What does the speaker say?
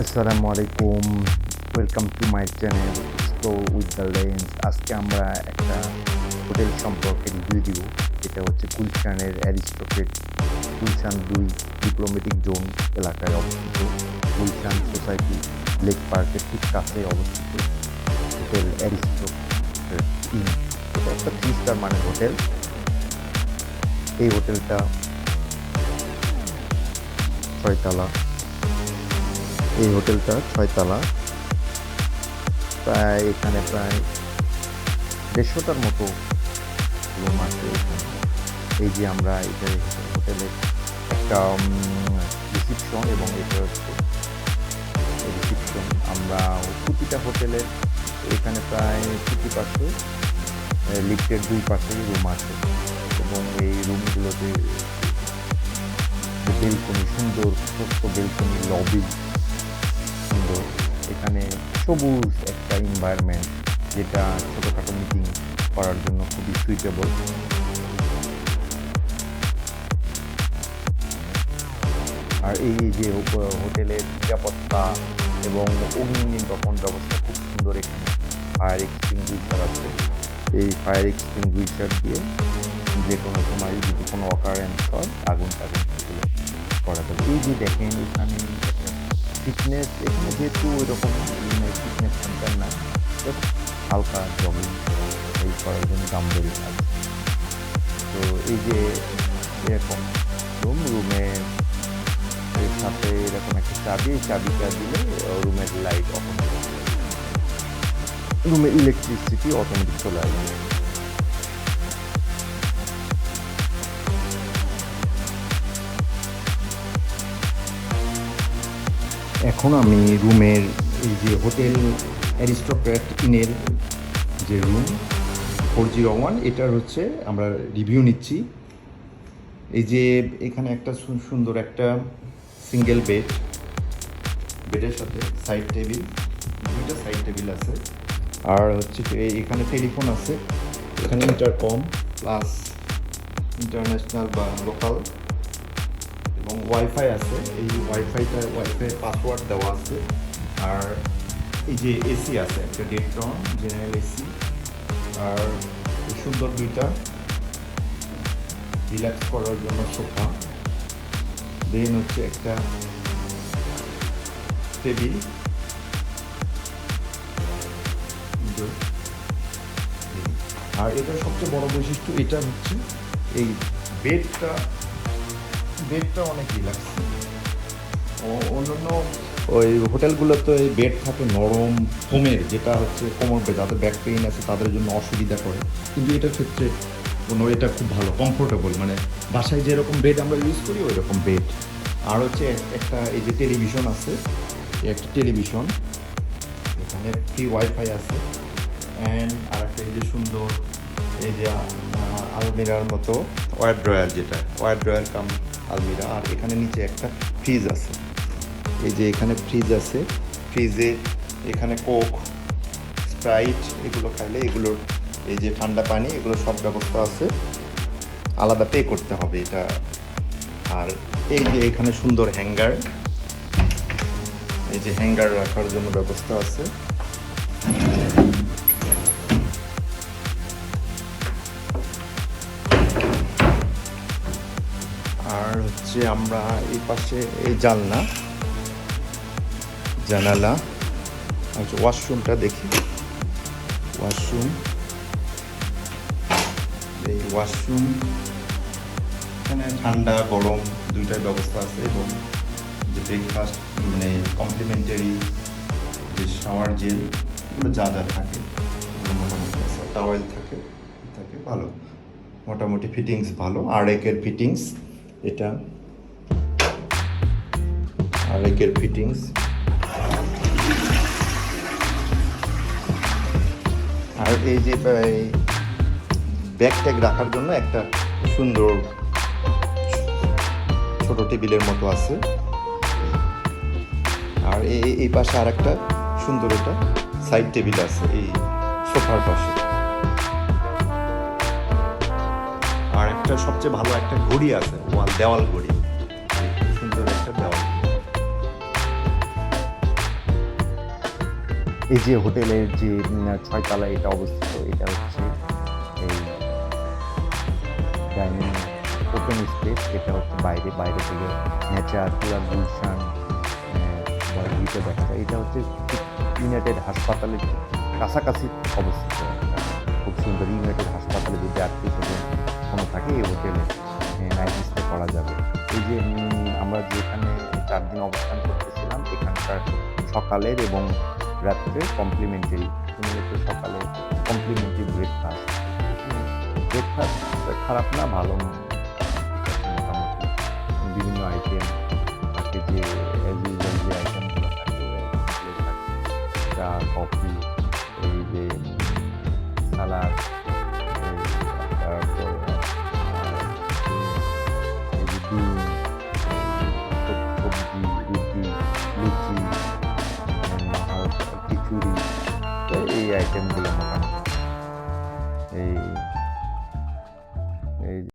আসসালামু আলাইকুম welcome to my channel explore with the lens আজকে আমরা একটা হোটেল সম্পর্কে রিভিউ দিব যেটা হচ্ছে গুলশানের অ্যারিস্টোক্রেট, গুলশান দুই ডিপ্লোমেটিক জোন এলাকায় অবস্থিত, গুলশান সোসাইটি লেক পার্কের ঠিক কাছে অবস্থিত হোটেল অ্যারিস্টোক্রেট এটা একটা থ্রি স্টার মানের হোটেল এই হোটেলটা ছয়তলা। এই হোটেলটা ছয়তলা প্রায় এখানে প্রায় দেড়শোটার মতো রুম আছে এই যে আমরা এটা হোটেলের একটা রিসিপশন এবং এটা হচ্ছে রিসিপশন আমরা প্রতিটা হোটেলের এখানে প্রায় প্রতি পাশে লিফটের দুই পাশেই রুম আছে। এবং এই রুমগুলোতে বেলকনি, সুন্দর, ছোট্ট বেলকনি, লবি সুন্দর। এখানে সবুজ একটা এনভায়রনমেন্ট যেটা ছোটোখাটো মিটিং করার জন্য খুবই সুইটেবল আর এই যে হোটেলের নিরাপত্তা এবং অগ্নি নির্বাপন ব্যবস্থা খুব সুন্দর এখানে। ফায়ার এক্সটিংগুইশার আছে। এই ফায়ার এক্সটিংগুইশার দিয়ে যে কোনো সময় যদি কোনো অকারেন্স হয় আগুন টাগুন করা যাবে। এই যে দেখেন, এখানে ফিটনেস এখানে যেহেতু ওইরকম ফিটনেস সেন্টার না। হালকা জগিং এই করার জন্য ডাম্বেল আছে। তো এই যে এরকম রুম রুমে এর সাথে এরকম একটা চাবি, এই চাবিটা দিলে রুমের লাইট অটোমেটিক রুমে ইলেকট্রিসিটি অটোমেটিক চলে আসবে। এখন আমি রুমের এই যে হোটেল অ্যারিস্টোক্র্যাট ইনের যে রুম, ফোর জিরো ওয়ান, এটার হচ্ছে আমরা রিভিউ নিচ্ছি। এই যে এখানে একটা সুন্দর একটা সিঙ্গেল বেড, বেডের সাথে সাইড টেবিল, দুইটা সাইড টেবিল আছে। আর হচ্ছে এখানে টেলিফোন আছে, এখানে ইন্টারকম প্লাস ইন্টারন্যাশনাল বা লোকাল এবং ওয়াইফাই আছে, এই ওয়াইফাইটা ওয়াইফাই পাসওয়ার্ড দেওয়া আছে। আর এই যে এসি আছে, একটা ডেট্রন জেনারেল এসি আর সুন্দর দুইটা রিল্যাক্স করার জন্য সোফা। দেন হচ্ছে একটা টেবিল আর এটার সবচেয়ে বড় বৈশিষ্ট্য, এটা হচ্ছে এই বেডটা বেডটা অনেক রিল্যাক্স অন্যান্য ওই হোটেলগুলোতে এই বেড থাকে নরম ফোমের যেটা হচ্ছে কোমর বেড যাদের ব্যাক পেইন আছে তাদের জন্য অসুবিধা করে। কিন্তু এটার ক্ষেত্রে কোনো এটা খুব ভালো কমফোর্টেবল মানে বাসায় যেরকম বেড আমরা ইউজ করি ওই রকম বেড আর হচ্ছে একটা এই যে টেলিভিশন আছে একটা টেলিভিশন এখানে ফ্রি ওয়াইফাই আছে। অ্যান্ড আর একটা এই যে সুন্দর এই যে আলমিরার মতো ওয়ার ড্রয়ার যেটা ওয়ার ড্রয়ার কাম আলমিরা, আর এখানে নিচে একটা ফ্রিজ আছে। এই যে এখানে ফ্রিজ আছে, ফ্রিজে এখানে কোক, স্প্রাইট এগুলো খাইলে এগুলোর এই যে ঠান্ডা পানি, এগুলো সব ব্যবস্থা আছে। আলাদা পে করতে হবে এটা। আর এই যে এখানে সুন্দর হ্যাঙ্গার, এই যে হ্যাঙ্গার রাখার জন্য ব্যবস্থা আছে। হচ্ছে আমরা, এই পাশে এই জানলা, জানালা আচ্ছা ওয়াশরুমটা দেখি। ওয়াশরুম, এই ওয়াশরুম, এখানে ঠান্ডা, গরম দুইটার ব্যবস্থা আছে এবং যে ব্রেকফাস্ট মানে কমপ্লিমেন্টারি যে শাওয়ার জেল এগুলো যা যা থাকে মোটামুটি টাওয়েল থাকে থাকে, ভালো। মোটামুটি ফিটিংস ভালো। আর একের ফিটিংস এটা আর একের ফিটিংস আর এই যে ব্যাগ ট্যাগ রাখার জন্য একটা সুন্দর ছোট টেবিলের মতো আছে। আর এই পাশে আর একটা সুন্দর একটা সাইড টেবিল আছে, এই সোফার পাশে। আর একটা সবচেয়ে ভালো একটা ঘড়ি আছে, ওয়াল, দেওয়াল ঘড়ি। এই যে হোটেলের যে ছয়তলা এটা অবস্থিত, এটা হচ্ছে এই ডাইনিং ওপেন স্পেস এটা হচ্ছে বাইরে বাইরে থেকে নেচার, পুরা গুলশান দেখা যায়। এটা হচ্ছে ইউনাইটেড হাসপাতালের কাছাকাছি অবস্থিত খুব সুন্দর ইউনাইটেড হাসপাতালে যদি আত্মীয় স্বজন কোনো থাকে, এই হোটেলে নাইট স্টে করা যাবে। এই যে আমরা যেখানে চার দিন অবস্থান করতেছিলাম, এখানকার সকালের এবং রাত্রে কমপ্লিমেন্টারি মূলত সকালে কমপ্লিমেন্টারি ব্রেকফাস্ট ব্রেকফাস্ট খারাপ না, ভালো মোটামুটি বিভিন্ন আইটেম থাকে যে অ্যাজ ইউজুয়াল যে আইটেমগুলো থাকে চা কফি এই যে সালাদ তারপর আর খিচুড়ি তো